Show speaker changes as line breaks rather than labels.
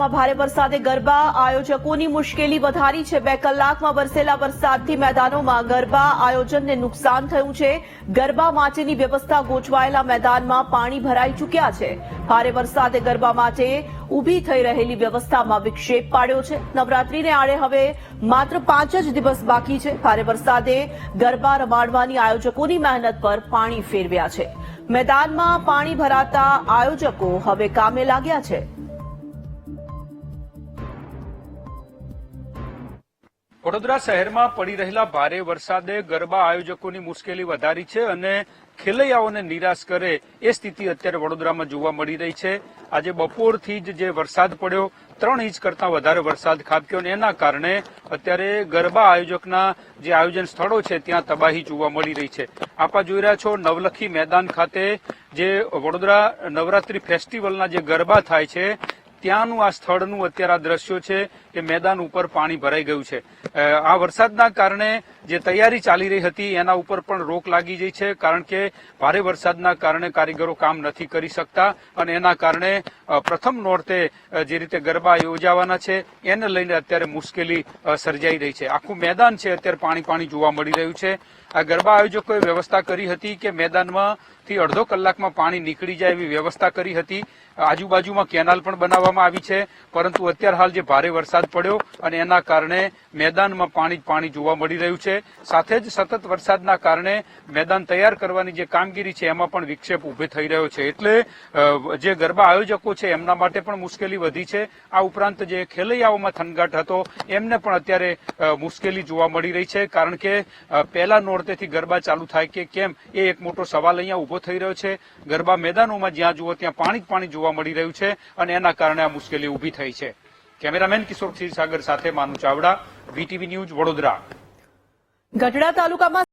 ભારે વરસાદે ગરબા. આયોજકોની મુશ્કેલી વધારી છે. બે કલાકમાં વરસેલા વરસાદથી મેદાનોમાં ગરબા આયોજનને નુકસાન થયું છે. ગરબા માટેની વ્યવસ્થા ગોઠવાયેલા મેદાનમાં પાણી ભરાઈ ચૂક્યા છે. ભારે વરસાદે ગરબા માટે ઊભી થઈ રહેલી વ્યવસ્થામાં વિક્ષેપ પાડ્યો છે. નવરાત્રીને આડે હવે માત્ર પાંચ જ દિવસ બાકી છે. ભારે વરસાદે ગરબા રમાડવાની આયોજકોની મહેનત પર પાણી ફેરવ્યા છે. મેદાનમાં પાણી ભરાતા આયોજકો હવે કામે લાગ્યા છે.
વડોદરા શહેરમાં પડી રહેલા ભારે વરસાદે ગરબા આયોજકોની મુશ્કેલી વધારી છે અને ખેલૈયાઓને નિરાશ કરે એ સ્થિતિ અત્યારે વડોદરામાં જોવા મળી રહી છે. આજે બપોરથી જ જે વરસાદ પડ્યો, ત્રણ ઇંચ કરતાં વધારે વરસાદ ખાબક્યો અને એના કારણે અત્યારે ગરબા આયોજકના જે આયોજન સ્થળો છે, ત્યાં તબાહી જોવા મળી રહી છે. આપા જોઈ રહ્યા છો, નવલખી મેદાન ખાતે જે વડોદરા નવરાત્રી ફેસ્ટિવલના જે ગરબા થાય છે ત્યાંનું આ સ્થળનું અત્યારે આ દ્રશ્યો છે કે મેદાન ઉપર પાણી ભરાઈ ગયું છે. આ વરસાદના કારણે જે તૈયારી ચાલી રહી હતી એના ઉપર પણ રોક લાગી ગઈ છે કારણ કે ભારે વરસાદના કારણે કારીગરો કામ નથી કરી શકતા અને એના કારણે પ્રથમ નોરતે જે રીતે ગરબા યોજાવાના છે એને લઈને અત્યારે મુશ્કેલી સર્જાઈ રહી છે. આખું મેદાન છે અત્યારે પાણી પાણી જોવા મળી રહ્યું છે. આ ગરબા આયોજકોએ વ્યવસ્થા કરી હતી કે મેદાનમાં થી અડધો કલાકમાં પાણી નીકળી જાય એવી વ્યવસ્થા કરી હતી. આજુબાજુમાં કેનાલ પણ બનાવવામાં આવી છે, પરંતુ અત્યારે હાલ જે ભારે વરસાદ પડ્યો અને એના કારણે મેદાનમાં પાણી પાણી જોવા મળી રહ્યું છે. સાથે જ સતત વરસાદના કારણે મેદાન તૈયાર કરવાની જે કામગીરી છે, એમાં પણ વિક્ષેપ ઉભે થઈ રહ્યો છે. એટલે જે ગરબા આયોજકો છે, એમના માટે પણ મુશ્કેલી વધી છે. આ ઉપરાંત જે ખેલૈયાઓમાં થનગાટ હતો, એમને પણ અત્યારે મુશ્કેલી જોવા મળી રહી છે. કારણ કે પહેલા નોરતેથી ગરબા ચાલુ થાય કે કેમ, એ એક મોટો સવાલ અહીંયા થઈ રહ્યો છે. ગરબા મેદાનોમાં જ્યાં જુઓ ત્યાં પાણી જ પાણી જોવા મળી રહ્યું છે અને એના કારણે આ મુશ્કેલી ઊભી થઈ છે. કેમેરામેન કિશોર ક્ષીરસાગર સાથે માનુ ચાવડા, વીટીવી ન્યૂઝ વડોદરા.
ગઢડા તાલુકામાં